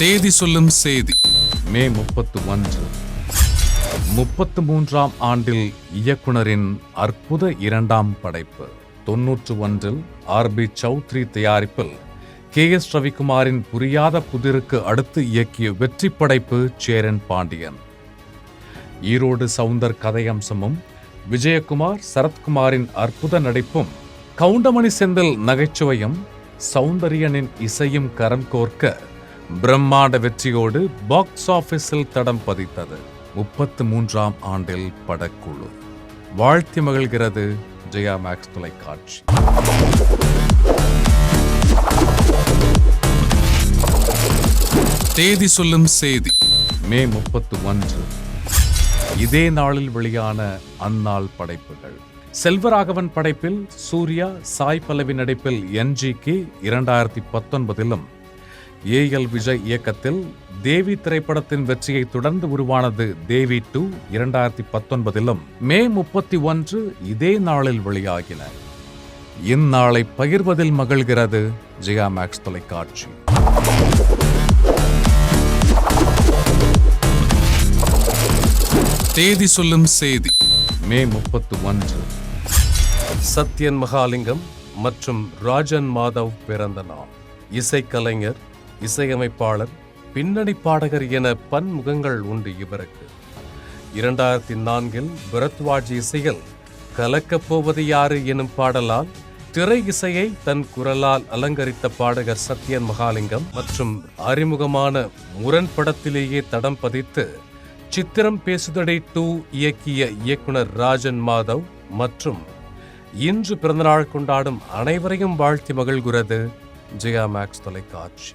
தேதி சொல்லும் செய்தி. மே முப்பத்து ஒன்று. முப்பத்து மூன்றாம் ஆண்டில் இயக்குனரின் அற்புத இரண்டாம் படைப்பு. தொன்னூற்று ஒன்றில் ஆர் பி சௌத்ரி தயாரிப்பில் கே எஸ் ரவிக்குமாரின் புரியாத புதிருக்கு அடுத்து இயக்கிய வெற்றி படைப்பு சேரன் பாண்டியன். ஈரோடு சவுந்தர் கதையம்சமும் விஜயகுமார் சரத்குமாரின் அற்புத நடிப்பும் கவுண்டமணி செந்தில் நகைச்சுவையும் சௌந்தரியனின் இசையும் கரம் கோர்க்க பிரம்மாண்ட வெற்றியோடு பாக்ஸ் ஆஃபீஸில் தடம் பதித்தது. முப்பத்து மூன்றாம் ஆண்டில் படக்குழு. வாழ்த்தி மகிழ்கிறது ஜெயா மேக்ஸ் தொலைக்காட்சி. தேதி சொல்லும் செய்தி மே முப்பத்து ஒன்று. இதே நாளில் வெளியான அந்நாள் படைப்புகள். செல்வராகவன் படைப்பில் சூர்யா சாய் பல்லவி நடிப்பில் என்ஜிக்கு இரண்டாயிரத்தி பத்தொன்பதிலும் ஏ எல் விஜய் இயக்கத்தில் தேவி திரைப்படத்தின் வெற்றியை தொடர்ந்து உருவானது தேவி டூ இரண்டாயிரத்தி பத்தொன்பதிலும் மே முப்பத்தி ஒன்று இதே நாளில் வெளியாகின. இந்நாளை பகிர்வதில் மகிழ்கிறது ஜெயா மேக்ஸ் தொலைக்காட்சி. தேதி சொல்லும் செய்தி. மே முப்பத்து ஒன்று. சத்யன் மகாலிங்கம் மற்றும் ராஜன் மாதவ் பிறந்த நாள். இசைக்கலைஞர் இசையமைப்பாளர் பின்னணி பாடகர் என பன்முகங்கள் உண்டு இவருக்கு. இரண்டாயிரத்தி நான்கில் பரத்வாஜ் இசையில் கலக்கப் போவது யாரு எனும் பாடலால் திரை இசையை தன் குரலால் அலங்கரித்த பாடகர் சத்யன் மகாலிங்கம் மற்றும் அறிமுகமான முரண் படத்திலேயே தடம் பதித்து சித்திரம் பேசுதடை டூ இயக்கிய இயக்குனர் ராஜன் மாதவ் மற்றும் இன்று பிறந்தநாள் கொண்டாடும் அனைவரையும் வாழ்த்தி மகிழ்கிறது ஜெயா மேக்ஸ் தொலைக்காட்சி.